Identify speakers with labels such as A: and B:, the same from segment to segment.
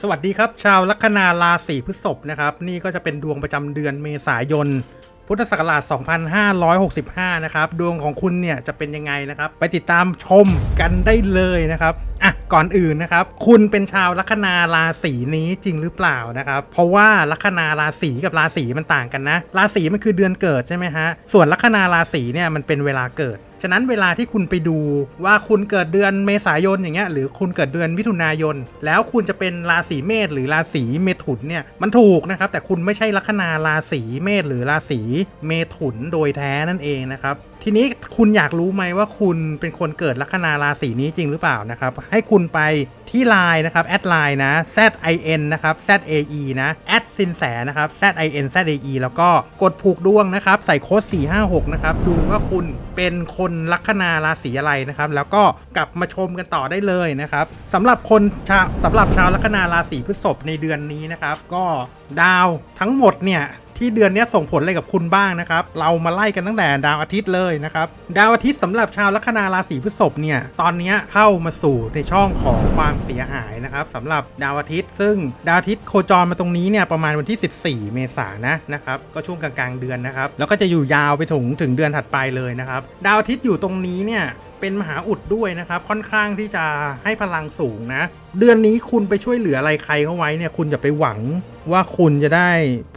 A: สวัสดีครับ ชาวลัคนาราศีพฤษภนะครับ นี่ก็จะเป็นดวงประจำเดือนเมษายน พุทธศักราช 2565 นะครับ ดวงของคุณเนี่ยจะเป็นยังไงนะครับ ไปติดตามชมกันได้เลยนะครับอะก่อนอื่นนะครับ คุณเป็นชาวลัคนาราศีนี้จริงหรือเปล่านะครับ เพราะว่าลัคนาราศีกับราศีมันต่างกันนะ ราศีมันคือเดือนเกิดใช่ไหมฮะส่วนลัคนาราศีเนี่ยมันเป็นเวลาเกิด ฉะนั้นเวลาที่คุณไปดูว่าคุณเกิดเดือนเมษายนอย่างเงี้ยหรือคุณเกิดเดือนมิถุนายน แล้วคุณจะเป็นราศีเมษหรือราศีเมถุนเนี่ยมันถูกนะครับแต่คุณไม่ใช่ลัคนาราศีเมษหรือราศีเมถุนโดยแท้นั่นเองนะครับ ทีนี้คุณอยากรู้ไหมว่าคุณเป็นคนเกิดลัคนาราศีนี้จริงหรือเปล่านะครับ ให้คุณไปที่ไลน์นะครับแอดไลน์นะ z i n นะครับ z a e นะแอดสินแสนะครับ z i n z a e แล้วก็กดผูกดวงนะครับ ใส่โค้ด456 นะครับ ดูว่าคุณเป็นคนลัคนาราศีอะไรนะครับ แล้วก็กลับมาชมกันต่อได้เลยนะครับสำหรับคนชาสำหรับชาวลัคนาราศีพฤษภในเดือนนี้นะครับ ก็ดาวทั้งหมดเนี่ย ที่เดือนนี้ส่งผลอะไรกับคุณบ้างนะครับ เรามาไล่กันตั้งแต่ดาวอาทิตย์เลยนะครับ ดาวอาทิตย์สำหรับชาวลัคนาราศีพฤษภเนี่ย ตอนนี้เข้ามาสู่ในช่องของความเสียหายนะครับสำหรับดาวอาทิตย์ ซึ่งดาวอาทิตย์โคจรมาตรงนี้เนี่ยประมาณวันที่ 14 เมษายนนะนะครับ ก็ช่วงกลางๆเดือนนะครับ แล้วก็จะอยู่ยาวไปถึงถึงเดือนถัดไปเลยนะครับ ดาวอาทิตย์อยู่ตรงนี้เนี่ย เป็นมหาอุดด้วยนะครับ ค่อนข้างที่จะให้พลังสูงนะ เดือนนี้คุณไปช่วยเหลืออะไรใครเขาไว้เนี่ย คุณอย่าไปหวังว่าคุณจะได้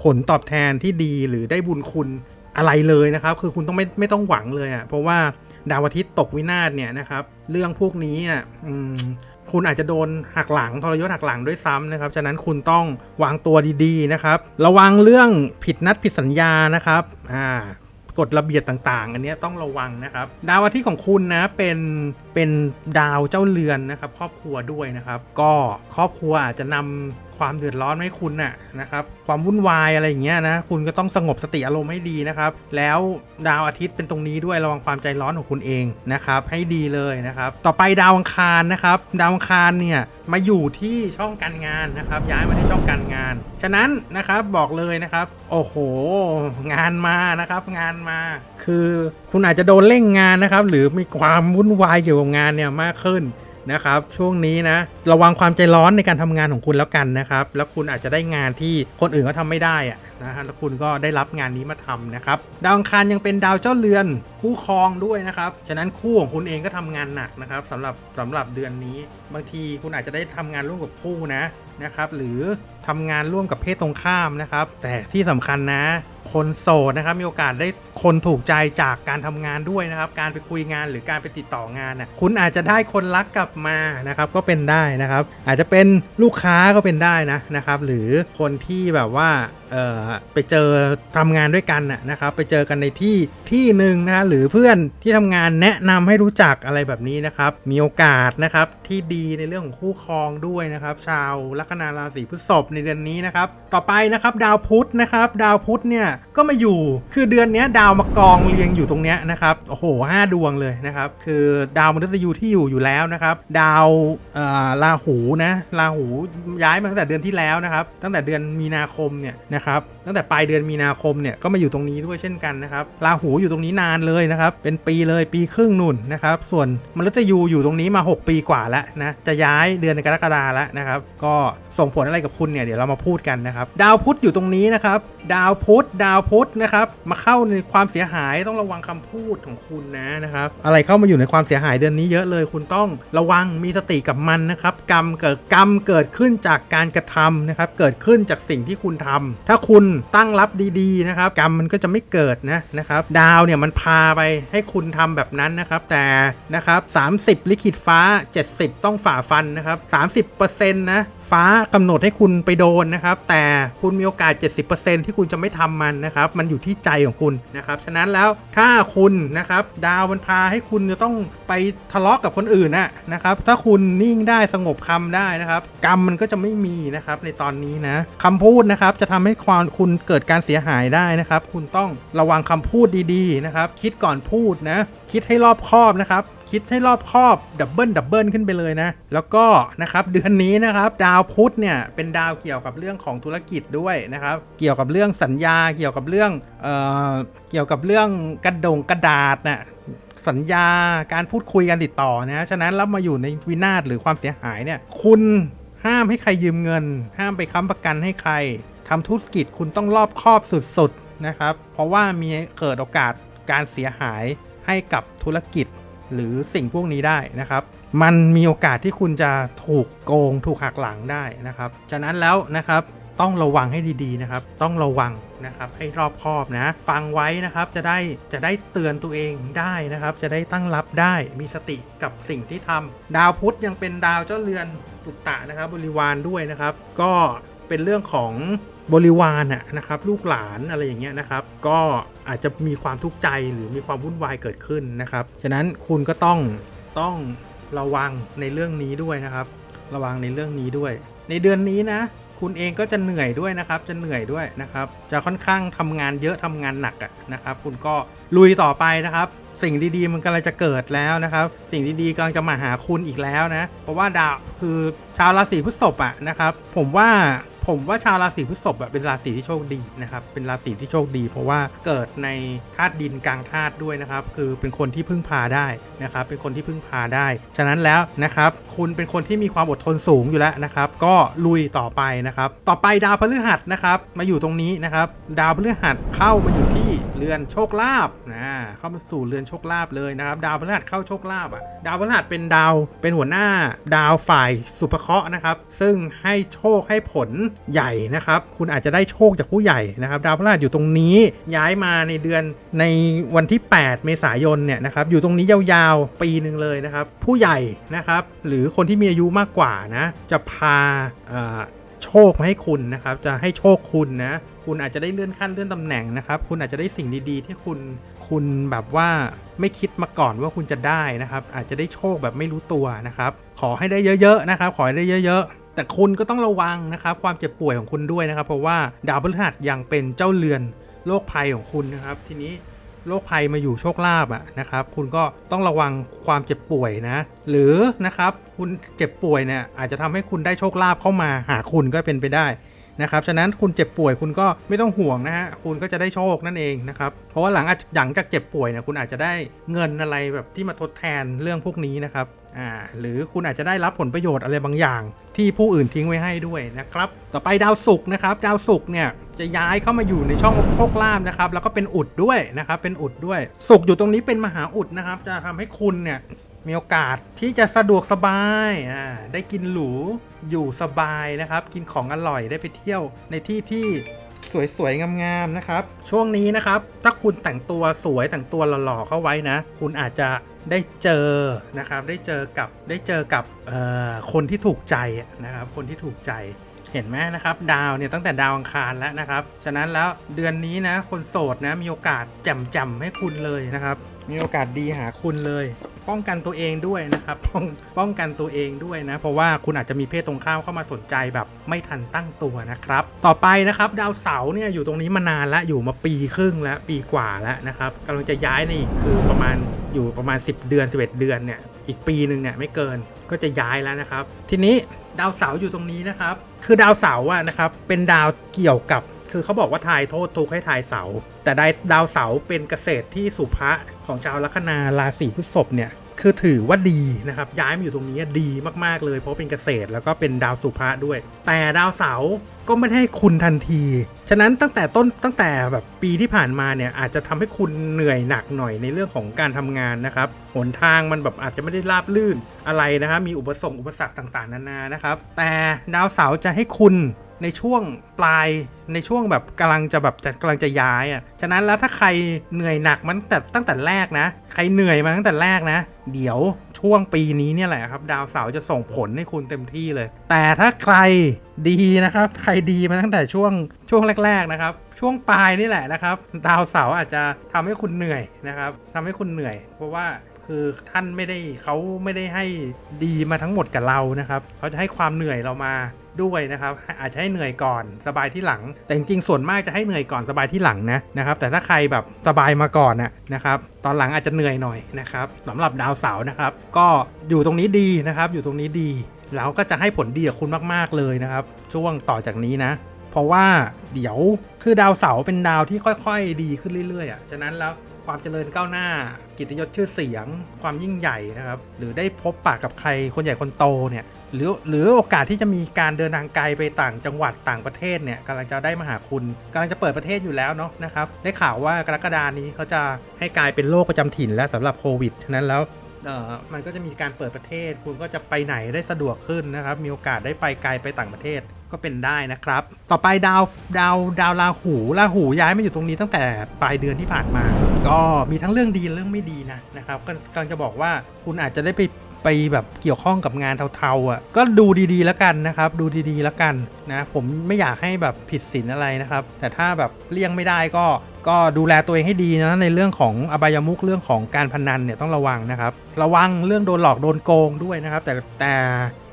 A: ผลตอบแทนที่ดีหรือได้บุญคุณอะไรเลยนะครับ คือคุณต้องไม่ไม่ต้องหวังเลยอะ่ะเพราะว่าดาวอาทิตย์ตกวินาศเนี่ยนะครับ เรื่องพวกนี้อะคุณอาจจะโดนหักหลังทรยศหักหลังด้วยซ้ำนะครับ ฉะนั้นคุณต้องวางตัวดีๆนะครับ ระวังเรื่องผิดนัดผิดสัญญานะครับ อ่า กฎระเบียบต่างๆ อันนี้ต้องระวังนะครับ ดาวอาทิตย์ของคุณนะเป็นเป็นดาวเจ้าเรือนนะครับ ครอบครัวด้วยนะครับ ก็ครอบครัวอาจจะนำ ความเดือดร้อนมาให้คุณน่ะนะครับความวุ่นวายอะไรอย่างเงี้ยนะคุณก็ต้องสงบสติอารมณ์ให้ดีนะครับ แล้วดาวอาทิตย์เป็นตรงนี้ด้วยระวังความใจร้อนของคุณเองนะครับ ให้ดีเลยนะครับ ต่อไปดาวอังคารนะครับ ดาวอังคารเนี่ยมาอยู่ที่ช่องการงานนะครับ ย้ายมาที่ช่องการงาน ฉะนั้นนะครับบอกเลยนะครับ โอ้โห งานมานะครับ งานมา คือคุณอาจจะโดนเร่งงานนะครับ หรือมีความวุ่นวายเกี่ยวกับงานเนี่ยมากขึ้น นะครับ ช่วงนี้นะ ระวังความใจร้อนในการทำงานของคุณแล้วกันนะครับ แล้วคุณอาจจะได้งานที่คนอื่นเขาทำไม่ได้อะนะฮะแล้วคุณก็ได้รับงานนี้มาทำนะครับ ดาวอังคารยังเป็นดาวเจ้าเรือนคู่ครองด้วยนะครับ ฉะนั้นคู่ของคุณเองก็ทำงานหนักนะครับสำหรับสำหรับเดือนนี้ บางทีคุณอาจจะได้ทำงานร่วมกับคู่นะนะครับ หรือทำงานร่วมกับเพศตรงข้ามนะครับ แต่ที่สำคัญนะ คนโสดนะครับมีโอกาสได้คนถูกใจจากการทำงานด้วยนะครับ การไปคุยงานหรือการไปติดต่องานน่ะคุณอาจจะได้คนรักกลับมานะครับก็เป็นได้นะครับ อาจจะเป็นลูกค้าก็เป็นได้นะนะครับ หรือคนที่แบบว่าไปเจอทำงานด้วยกันนะครับ ไปเจอกันในที่ที่หนึ่งนะหรือเพื่อนที่ทำงานแนะนำให้รู้จักอะไรแบบนี้นะครับ มีโอกาสนะครับที่ดีในเรื่องของคู่ครองด้วยนะครับ ชาวลัคนาราศีพฤษภในเดือนนี้นะครับ ต่อไปนะครับดาวพุธนะครับ ดาวพุธเนี่ยก็มาอยู่คือเดือนนี้ดาวมากองเรียงอยู่ตรงเนี้ยนะครับโอ้โหห้าดวงเลยนะครับ คือดาวมฤตยูที่อยู่อยู่แล้วนะครับ ดาวราหูนะราหูย้ายมาตั้งแต่เดือนที่แล้วนะครับ ตั้งแต่เดือนมีนาคมเนี่ยนะครับตั้งแต่ปลายเดือนมีนาคมเนี่ยก็มาอยู่ตรงนี้ด้วยเช่นกันนะครับราหูอยู่ตรงนี้นานเลยนะครับเป็นปีเลยปีครึ่งนุ่นนะครับส่วนมฤตยูอยู่ตรงนี้มา 6 ปีกว่าแล้วนะจะย้ายเดือนกรกฎาแล้วนะครับก็ส่งผลอะไรกับคุณเนี่ยเดี๋ยวเรามาพูดกันนะครับดาวพุธอยู่ตรงนี้นะครับดาวพุธดาวพุธนะครับมาเข้าในความเสียหายต้องระวังคำพูดของคุณนะนะครับอะไรเข้ามาอยู่ในความเสียหายเดือนนี้เยอะเลย คุณต้องระวังมีสติกับมันนะครับกรรมเกิดกรรมเกิดขึ้นจากการกระทำนะครับเกิดขึ้นจากสิ่งที่คุณทำถ้าคุณตั้งรับดีๆนะครับกรรมมันก็จะไม่เกิดนะนะครับดาวเนี่ยมันพาไปให้คุณทำแบบนั้นนะครับ แต่นะครับ30 ลิขิตฟ้า 70 ต้องฝ่าฟันนะครับ 30%นะฟ้ากำหนดให้คุณไปโดนนะครับ แต่คุณมีโอกาส 70%ที่คุณจะไม่ทำมันนะครับ มันอยู่ที่ใจของคุณนะครับฉะนั้นแล้วถ้าคุณนะครับ ดาวมันพาให้คุณจะต้องไปทะเลาะกับคนอื่นนะนะครับ ถ้าคุณนิ่งได้สงบคำได้นะครับ กรรมมันก็จะไม่มีนะครับในตอนนี้นะคำพูดนะครับจะทำให้ความคุณเกิดการเสียหายได้นะครับ คุณต้องระวังคำพูดดีๆนะครับ คิดก่อนพูดนะ คิดให้รอบคอบนะครับ คิดให้รอบคอบดับเบิลดับเบิลขึ้นไปเลยนะ แล้วก็นะครับเดือนนี้นะครับ ดาวพุธเนี่ยเป็นดาวเกี่ยวกับเรื่องของธุรกิจด้วยนะครับ เกี่ยวกับเรื่องสัญญา เกี่ยวกับเรื่องเอ่อเกี่ยวกับเรื่องกระดงกระดาษน่ะสัญญาการพูดคุยกันติดต่อนะ ฉะนั้นแล้วมาอยู่ในวินาศหรือความเสียหายเนี่ย คุณห้ามให้ใครยืมเงิน ห้ามไปค้ำประกันให้ใคร ทำธุรกิจคุณต้องรอบคอบสุดๆนะครับ เพราะว่ามีเกิดโอกาสการเสียหายให้กับธุรกิจหรือสิ่งพวกนี้ได้นะครับ มันมีโอกาสที่คุณจะถูกโกงถูกหักหลังได้นะครับ ฉะนั้นแล้วนะครับต้องระวังให้ดีๆนะครับ ต้องระวังนะครับให้รอบคอบนะ ฟังไว้นะครับจะได้จะได้เตือนตัวเองได้นะครับ จะได้ตั้งรับได้มีสติกับสิ่งที่ทำดาวพุธยังเป็นดาวเจ้าเรือนปุตตะนะครับ บริวารด้วยนะครับ ก็เป็นเรื่องของ บริวารนะนะครับลูกหลานอะไรอย่างเงี้ยนะครับ ก็อาจจะมีความทุกข์ใจหรือมีความวุ่นวายเกิดขึ้นนะครับ ฉะนั้นคุณก็ต้องต้องระวังในเรื่องนี้ด้วยนะครับ ระวังในเรื่องนี้ด้วย ในเดือนนี้นะ คุณเองก็จะเหนื่อยด้วยนะครับ จะเหนื่อยด้วยนะครับ จะค่อนข้างทำงานเยอะทำงานหนักอะนะครับ คุณก็ลุยต่อไปนะครับ สิ่งดีๆมันกำลังจะเกิดแล้วนะครับ สิ่งดีๆกำลังจะมาหาคุณอีกแล้วนะ เพราะว่าดาวคือชาวราศีพฤษภอะนะครับ ผมว่า ผมว่าชาวราศีพฤษภเป็นราศีที่โชคดีนะครับ เป็นราศีที่โชคดี เพราะว่าเกิดในธาตุดินกลางธาตุด้วยนะครับ คือเป็นคนที่พึ่งพาได้นะครับ เป็นคนที่พึ่งพาได้ ฉะนั้นแล้วนะครับ คุณเป็นคนที่มีความอดทนสูงอยู่แล้วนะครับ ก็ลุยต่อไปนะครับ ต่อไปดาวพฤหัสนะครับ มาอยู่ตรงนี้นะครับ ดาวพฤหัสเข้ามาอยู่ที่เรือนโชคลาภนะเข้ามาสู่เรือนโชคลาภเลยนะครับ ดาวพฤหัสเข้าโชคลาภอะดาวพฤหัสเป็นดาวเป็นหัวหน้าดาวฝ่ายสุภเคราะห์นะครับ ซึ่งให้โชคให้ผลใหญ่นะครับ คุณอาจจะได้โชคจากผู้ใหญ่นะครับ ดาวพฤหัสอยู่ตรงนี้ย้ายมาในเดือนในวันที่ 8 เมษายนเนี่ยนะครับอยู่ตรงนี้ยาวๆปีหนึ่งเลยนะครับ ผู้ใหญ่นะครับ หรือคนที่มีอายุมากกว่านะจะพา โชคมาให้คุณนะครับ จะให้โชคคุณนะ คุณอาจจะได้เลื่อนขั้นเลื่อนตำแหน่งนะครับ คุณอาจจะได้สิ่งดีๆ ที่คุณ คุณแบบว่าไม่คิดมาก่อนว่าคุณจะได้นะครับ อาจจะได้โชคแบบไม่รู้ตัวนะครับ ขอให้ได้เยอะๆนะครับ ขอให้ได้เยอะ ๆ แต่คุณก็ต้องระวังนะครับ ความเจ็บป่วยของคุณด้วยนะครับ เพราะว่าดาวพฤหัสยังเป็นเจ้าเรือนโรคภัยของคุณนะครับ ทีนี้ โรคภัยมาอยู่โชคลาภอะนะครับ คุณก็ต้องระวังความเจ็บป่วยนะ หรือนะครับคุณเจ็บป่วยเนี่ยอาจจะทำให้คุณได้โชคลาภเข้ามาหาคุณก็เป็นไปได้นะครับ ฉะนั้นคุณเจ็บป่วยคุณก็ไม่ต้องห่วงนะฮะ คุณก็จะได้โชคนั่นเองนะครับ เพราะว่าหลังอาจหลังจากเจ็บป่วยเนี่ยคุณอาจจะได้เงินอะไรแบบที่มาทดแทนเรื่องพวกนี้นะครับ อ่าหรือคุณอาจจะได้รับผลประโยชน์อะไรบางอย่าง ที่ผู้อื่นทิ้งไว้ให้ด้วยนะครับ ต่อไปดาวศุกร์นะครับ ดาวศุกร์เนี่ยจะย้ายเข้ามาอยู่ในช่องโชคลาภนะครับ แล้วก็เป็นอุดด้วยนะครับ เป็นอุดด้วยศุกร์อยู่ตรงนี้เป็นมหาอุดนะครับ จะทำให้คุณเนี่ยมีโอกาสที่จะสะดวกสบายอ่าได้กินหรูอยู่สบายนะครับ กินของอร่อยได้ไปเที่ยวในที่ที่ สวยๆ งามๆ นะครับ ช่วงนี้นะครับ ถ้าคุณแต่งตัวสวยแต่งตัวหล่อๆ เข้าไว้นะ คุณอาจจะได้เจอนะครับ ได้เจอกับได้เจอกับเอ่อคนที่ถูกใจนะครับ คนที่ถูกใจเห็นไหมนะครับดาวเนี่ยตั้งแต่ดาวอังคารแล้วนะครับ ฉะนั้นแล้วเดือนนี้นะคนโสดนะมีโอกาสแจ่มๆให้คุณเลยนะครับ มีโอกาสดีหาคุณเลย ป้องกันตัวเองด้วยนะครับป้องป้องกันตัวเองด้วยนะ เพราะว่าคุณอาจจะมีเพศตรงข้ามเข้ามาสนใจแบบไม่ทันตั้งตัวนะครับ ต่อไปนะครับดาวเสาร์เนี่ยอยู่ตรงนี้มานานแล้วอยู่มาปีครึ่งแล้วปีกว่าแล้วนะครับกำลังจะย้ายในอีกคือประมาณอยู่ประมาณ 10 เดือน 11 เดือนเนี่ยอีกปีหนึ่งเนี่ยไม่เกินก็จะย้ายแล้วนะครับ ทีนี้ดาวเสาร์อยู่ตรงนี้นะครับ คือดาวเสาร์อะนะครับเป็นดาวเกี่ยวกับ คือเขาบอกว่าทายโทษทุกข์ให้ทายเสา แต่ได้ดาวเสาเป็นเกษตรที่สุภะของชาวลัคนาราศีพฤษภเนี่ยคือถือว่าดีนะครับ ย้ายมาอยู่ตรงนี้ดีมากๆเลย เพราะเป็นเกษตรแล้วก็เป็นดาวสุภะด้วย แต่ดาวเสาร์ก็ไม่ได้ให้คุณทันที ฉะนั้นตั้งแต่ต้นตั้งแต่แบบปีที่ผ่านมาเนี่ยอาจจะทำให้คุณเหนื่อยหนักหน่อยในเรื่องของการทำงานนะครับหนทางมันแบบอาจจะไม่ได้ราบลื่นอะไรนะครับมีอุปสรรคอุปสรรคต่างๆ นานานะครับแต่ดาวเสาร์จะให้คุณ ในช่วงปลายในช่วงแบบกำลังจะแบบจะกำลังจะย้ายอะฉะนั้นแล้วถ้าใครเหนื่อยหนักมันตั้งแต่ตั้งแต่แรกนะ ใครเหนื่อยมาตั้งแต่แรกนะ เดี๋ยวช่วงปีนี้เนี่ยแหละครับ ดาวเสาร์จะส่งผลให้คุณเต็มที่เลย แต่ถ้าใครดีนะครับ ใครดีมาตั้งแต่ช่วงช่วงแรก ๆนะครับ ช่วงปลายนี่แหละนะครับ ดาวเสาร์อาจจะทำให้คุณเหนื่อยนะครับทำให้คุณเหนื่อย เพราะว่าคือท่านไม่ได้เขาไม่ได้ให้ดีมาทั้งหมดกับเรานะครับเขาจะให้ความเหนื่อยเรามา ด้วยนะครับอาจจะให้เหนื่อยก่อนสบายที่หลัง แต่จริงๆส่วนมากจะให้เหนื่อยก่อนสบายที่หลังนะนะครับแต่ถ้าใครแบบสบายมาก่อนนะนะครับตอนหลังอาจจะเหนื่อยหน่อยนะครับสำหรับดาวเสาร์นะครับ ก็อยู่ตรงนี้ดีนะครับ อยู่ตรงนี้ดีแล้วก็จะให้ผลดีกับคุณมากๆเลยนะครับ ช่วงต่อจากนี้นะ เพราะว่าเดี๋ยวคือดาวเสาร์เป็นดาวที่ค่อยๆ ดีขึ้นเรื่อยๆอะฉะนั้นแล้วความเจริญก้าวหน้า กิตยศชื่อเสียง ความยิ่งใหญ่นะครับ หรือได้พบปะกับใครคนใหญ่คนโตเนี่ย หรือหรือโอกาสที่จะมีการเดินทางไกลไปต่างจังหวัดต่างประเทศเนี่ยกำลังจะได้มาหาคุณกำลังจะเปิดประเทศอยู่แล้วเนาะนะครับได้ข่าวว่ากรกฎานี้เขาจะให้กลายเป็นโรคประจำถิ่นแล้วสำหรับโควิดฉะนั้นแล้วมันก็จะมีการเปิดประเทศ คุณก็จะไปไหนได้สะดวกขึ้นนะครับ มีโอกาสได้ไปไกลไปต่างประเทศก็เป็นได้นะครับ ต่อไปดาวดาวดาวราหูราหูย้ายมาอยู่ตรงนี้ตั้งแต่ปลายเดือนที่ผ่านมา ก็มีทั้งเรื่องดีเรื่องไม่ดีนะนะครับก็กำลังจะบอกว่าคุณอาจจะได้ไป ไปแบบเกี่ยวข้องกับงานเทาๆอะก็ดูดีๆแล้วกันนะครับ ดูดีๆแล้วกันนะผมไม่อยากให้แบบผิดศีลอะไรนะครับ แต่ถ้าแบบเลี่ยงไม่ได้ก็ก็ดูแลตัวเองให้ดีนะในเรื่องของอบายมุขเรื่องของการพนันเนี่ยต้องระวังนะครับ ระวังเรื่องโดนหลอกโดนโกงด้วยนะครับ แต่แต่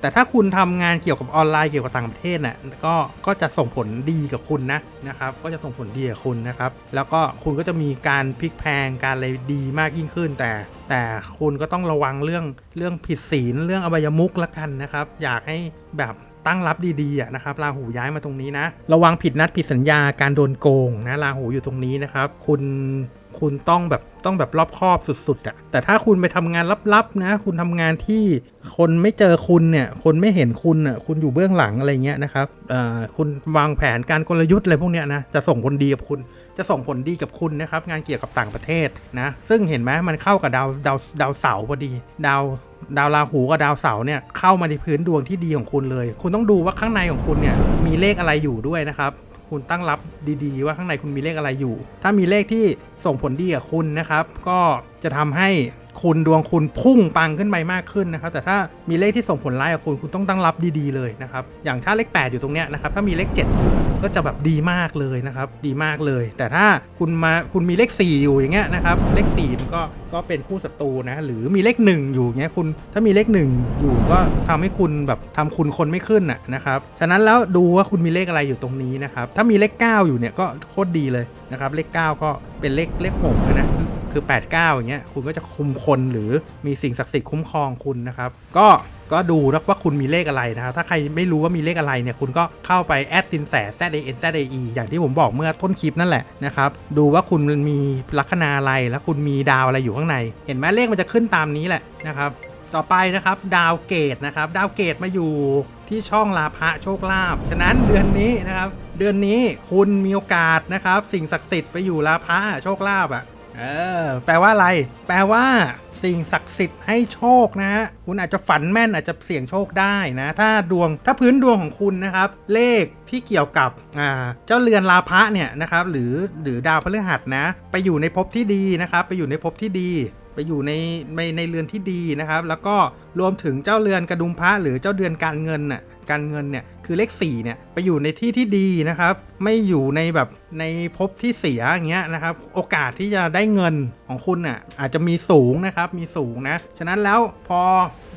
A: แต่ถ้าคุณทำงานเกี่ยวกับออนไลน์เกี่ยวกับต่างประเทศน่ะก็ก็จะส่งผลดีกับคุณนะนะครับ ก็จะส่งผลดีกับคุณนะครับ แล้วก็คุณก็จะมีการพลิกแพงการอะไรดีมากยิ่งขึ้น แต่แต่คุณก็ต้องระวังเรื่องเรื่องผิดศีลเรื่องอบายมุขละกันนะครับ อยากให้แบบตั้งรับดีๆนะครับราหูย้ายมาตรงนี้นะ ระวังผิดนัดผิดสัญญาการโดนโกงนะราหูอยู่ตรงนี้นะครับ คุณ คุณต้องแบบต้องแบบรอบคอบสุดๆอะแต่ถ้าคุณไปทำงานลับๆนะ คุณทำงานที่คนไม่เจอคุณเนี่ย คนไม่เห็นคุณอะคุณอยู่เบื้องหลังอะไรเงี้ยนะครับเอ่อคุณวางแผนการกลยุทธ์อะไรพวกเนี้ยนะจะส่งผลดีกับคุณ จะส่งผลดีกับคุณนะครับงานเกี่ยวกับต่างประเทศนะ ซึ่งเห็นไหมมันเข้ากับดาวดาวดาวเสาร์พอดีดาวดาวราหูกับดาวเสาร์เนี่ยเข้ามาในพื้นดวงที่ดีของคุณเลย คุณต้องดูว่าข้างในของคุณเนี่ยมีเลขอะไรอยู่ด้วยนะครับ คุณตั้งรับดีๆ ว่าข้างในคุณมีเลขอะไรอยู่ ถ้ามีเลขที่ส่งผลดีกับคุณนะครับ ก็จะทำให้คุณดวงคุณพุ่งปังขึ้นไปมากขึ้นนะครับ แต่ถ้ามีเลขที่ส่งผลร้ายกับคุณคุณต้องตั้งรับดีๆเลยนะครับ อย่างถ้าเลข 8 อยู่ตรงเนี้ยนะครับ ถ้ามีเลข7อยู่ ก็จะแบบดีมากเลยนะครับ ดีมากเลย แต่ถ้าคุณมาคุณมีเลข 4 อยู่อย่างเงี้ยนะครับ เลข4มันก็ก็เป็นคู่ศัตรูนะ หรือมีเลข 1 อยู่เงี้ยคุณถ้ามีเลข 1 อยู่ก็ทำให้คุณแบบทำคุณคนไม่ขึ้นน่ะนะครับฉะนั้นแล้วดูว่าคุณมีเลขอะไรอยู่ตรงนี้นะครับ ถ้ามีเลข 9 อยู่เนี่ยก็โคตรดีเลยนะครับ เลข 9 ก็เป็นเลขเลขหกนะคือ 89 อย่างเงี้ยคุณก็จะคุมคนหรือมีสิ่งศักดิ์สิทธิ์คุ้มครองคุณนะครับ ก็ ก็ดูนะว่าคุณมีเลขอะไรนะครับถ้าใครไม่รู้ว่ามีเลขอะไรเนี่ยคุณก็เข้าไปแอดซินแส z a n z a e อย่างที่ผมบอกเมื่อต้นคลิปนั่นแหละนะครับดูว่าคุณมีลัคนาอะไรแล้วคุณมีดาวอะไรอยู่ข้างใน เห็นไหมเลขมันจะขึ้นตามนี้แหละนะครับต่อไปนะครับดาวเกตนะครับดาวเกตมาอยู่ที่ช่องลาภะโชคลาภฉะนั้นเดือนนี้นะครับเดือนนี้คุณมีโอกาสนะครับสิ่งศักดิ์สิทธิ์ไปอยู่ลาภะโชคลาภอะ เออแปลว่าอะไร แปลว่า สิ่งศักดิ์สิทธิ์ให้โชคนะฮะคุณอาจจะฝันแม่นอาจจะเสี่ยงโชคได้นะ ถ้าดวงถ้าพื้นดวงของคุณนะครับ เลขที่เกี่ยวกับอ่าเจ้าเรือนลาภะเนี่ยนะครับหรือหรือดาวพฤหัสนะ ไปอยู่ในภพที่ดีนะครับ ไปอยู่ในภพที่ดีไปอยู่ในในในเรือนที่ดีนะครับ แล้วก็รวมถึงเจ้าเรือนกระดุมพระหรือเจ้าเดือนการเงินน่ะ การเงินเนี่ยคือเลข4เนี่ยไปอยู่ในที่ที่ดีนะครับไม่อยู่ในแบบในภพที่เสียอย่างเงี้ยนะครับโอกาสที่จะได้เงินของคุณน่ะอาจจะมีสูงนะครับมีสูงนะฉะนั้นแล้วพอ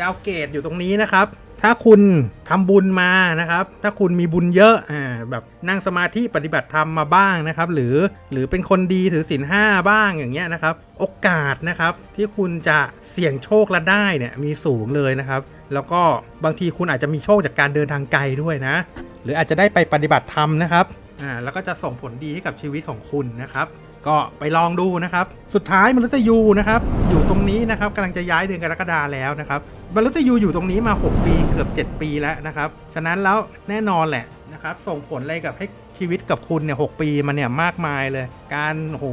A: ดาวเกตอยู่ตรงนี้นะครับ ถ้าคุณทำบุญมานะครับ ถ้าคุณมีบุญเยอะอ่าแบบนั่งสมาธิปฏิบัติธรรมมาบ้างนะครับ หรือหรือเป็นคนดีถือศีลห้าบ้างอย่างเงี้ยนะครับ โอกาสนะครับที่คุณจะเสี่ยงโชคและได้เนี่ยมีสูงเลยนะครับ แล้วก็บางทีคุณอาจจะมีโชคจากการเดินทางไกลด้วยนะ หรืออาจจะได้ไปปฏิบัติธรรมนะครับอ่าแล้วก็จะส่งผลดีให้กับชีวิตของคุณนะครับ ก็ไปลองดูนะครับ สุดท้ายมนุษย์ยูนะครับ อยู่ตรงนี้นะครับกำลังจะย้ายเดือนกรกฎาแล้วนะครับมนุษย์ยูอยู่ตรงนี้มา 6 ปีเกือบ 7 ปีแล้วนะครับ ฉะนั้นแล้วแน่นอนแหละนะครับ ส่งผลอะไรกับให้ชีวิตกับคุณเนี่ยหปีมาเนี่ยมากมายเลย การโห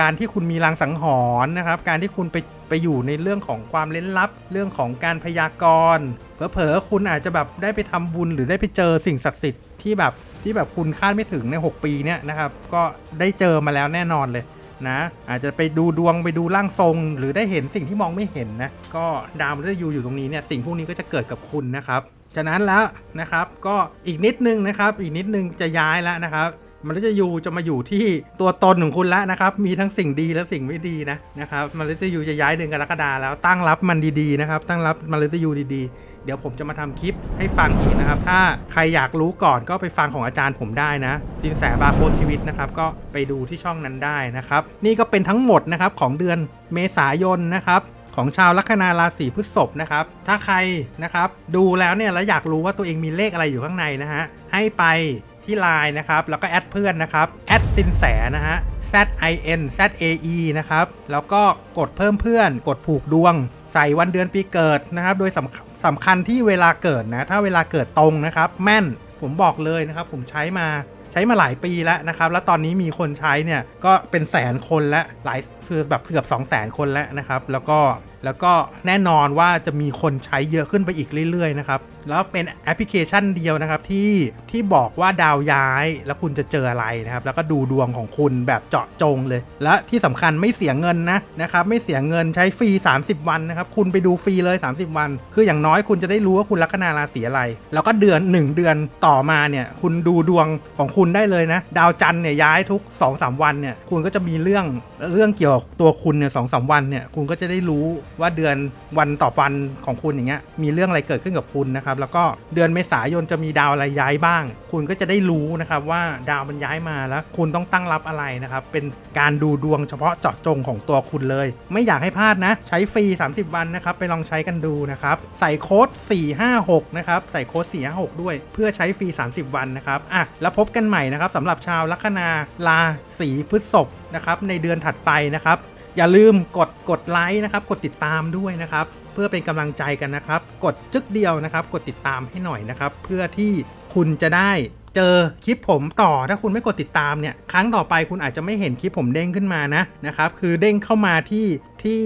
A: การที่คุณมีรางสังหรณ์นะครับ การที่คุณไปไปอยู่ในเรื่องของความเล้นลับ เรื่องของการพยากรณ์เผลอๆคุณอาจจะแบบได้ไปทำบุญหรือได้ไปเจอสิ่งศักดิ์สิทธิ์ที่แบบ ที่แบบคุณคาดไม่ถึงใน 6 ปีเนี่ยนะครับ ก็ได้เจอมาแล้วแน่นอนเลยนะ อาจจะไปดูดวงไปดูร่างทรง หรือได้เห็นสิ่งที่มองไม่เห็นนะ ก็ดาวมฤตยูอยู่ตรงนี้เนี่ยสิ่งพวกนี้ก็จะเกิดกับคุณนะครับ ฉะนั้นแล้วนะครับก็อีกนิดนึงนะครับ อีกนิดนึงจะย้ายแล้วนะครับ มันจะอยู่จะมาอยู่ที่ตัวตนของคุณแล้วนะครับ มีทั้งสิ่งดีและสิ่งไม่ดีนะนะครับมันจะอยู่จะย้ายเดือนกรกฎาแล้วตั้งรับมันดีๆนะครับ ตั้งรับมันจะอยู่ดีๆ เดี๋ยวผมจะมาทำคลิปให้ฟังอีกนะครับ ถ้าใครอยากรู้ก่อนก็ไปฟังของอาจารย์ผมได้นะสินแสบาโคชีวิตนะครับ ก็ไปดูที่ช่องนั้นได้นะครับ นี่ก็เป็นทั้งหมดนะครับของเดือนเมษายนนะครับของชาวลัคนาราศีพฤษภนะครับ ถ้าใครนะครับดูแล้วเนี่ยแล้วอยากรู้ว่าตัวเองมีเลขอะไรอยู่ข้างในนะฮะ ให้ไป ที่ไลน์นะครับ แล้วก็แอดเพื่อนนะครับแอดสินแสนะฮะ Z I N Z A E นะครับ แล้วก็กดเพิ่มเพื่อน กดผูกดวง ใส่วันเดือนปีเกิดนะครับ โดยสำคัญสำคัญที่เวลาเกิดนะ ถ้าเวลาเกิดตรงนะครับ แม่น ผมบอกเลยนะครับ ผมใช้มาใช้มาหลายปีแล้วนะครับ แล้วตอนนี้มีคนใช้เนี่ยก็เป็นแสนคนแล้วหลาย คือแบบเกือบ2 0 0แสนคนแล้วนะครับ แล้วก็แล้วก็แน่นอนว่าจะมีคนใช้เยอะขึ้นไปอีกเรื่อยๆนะครับ แล้วเป็นแอปพลิเคชันเดียวนะครับที่ที่บอกว่าดาวย้าย แล้วคุณจะเจออะไรนะครับ แล้วก็ดูดวงของคุณแบบเจาะจงเลย และที่สำคัญไม่เสียเงินนะนะครับ ไม่เสียเงินใช้ฟรี 30 วันนะครับ คุณไปดูฟรีเลย 30 วัน คืออย่างน้อยคุณจะได้รู้ว่าคุณลัคนาราศีอะไร แล้วก็เดือน 1 เดือนต่อมาเนี่ยคุณดูดวงของคุณได้เลยนะ ดาวจันทร์เนี่ยย้ายทุก 2-3 วันเนี่ยคุณก็จะมีเรื่องเรื่องเกี่ยวกับตัวคุณเนี่ยสองสามวันเนี่ยคุณก็จะได้รู้ว่าเดือนวันต่อวันของคุณอย่างเงี้ยมีเรื่องอะไรเกิดขึ้นกับคุณนะครับแล้วก็เดือนเมษายนจะมีดาวอะไรย้ายบ้าง คุณก็จะได้รู้นะครับว่าดาวมันย้ายมาแล้ว คุณต้องตั้งรับอะไรนะครับเป็นการดูดวงเฉพาะเจาะจงของตัวคุณเลย ไม่อยากให้พลาดนะ ใช้ฟรี 30 วันนะครับไปลองใช้กันดูนะครับใส่โค้ด456นะครับใส่โค้ด456 ด้วย เพื่อใช้ฟรี 30 วันนะครับอะแล้วพบกันใหม่นะครับสำหรับชาวลัคนาราศีพฤษภนะครับในเดือนถัดไปนะครับ อย่าลืมกดกดไลค์นะครับ กดติดตามด้วยนะครับ เพื่อเป็นกำลังใจกันนะครับ กดจึกเดียวนะครับ กดติดตามให้หน่อยนะครับ เพื่อที่คุณจะได้ เจอคลิปผมต่อถ้าคุณไม่กดติดตามเนี่ยครั้งต่อไปคุณอาจจะไม่เห็นคลิปผมเด้งขึ้นมานะนะครับคือเด้งเข้ามาที่ที่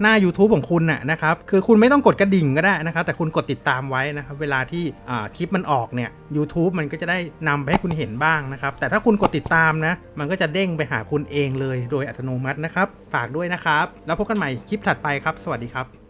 A: หน้า YouTube ของคุณน่ะนะครับคือคุณไม่ต้องกดกระดิ่งก็ได้นะครับ แต่คุณกดติดตามไว้นะครับเวลาที่อ่าคลิปมันออกเนี่ย YouTube มันก็จะได้นำไปให้คุณเห็นบ้างนะครับ แต่ถ้าคุณกดติดตามนะ มันก็จะเด้งไปหาคุณเองเลยโดยอัตโนมัตินะครับ ฝากด้วยนะครับ แล้วพบกันใหม่คลิปถัดไปครับ สวัสดีครับ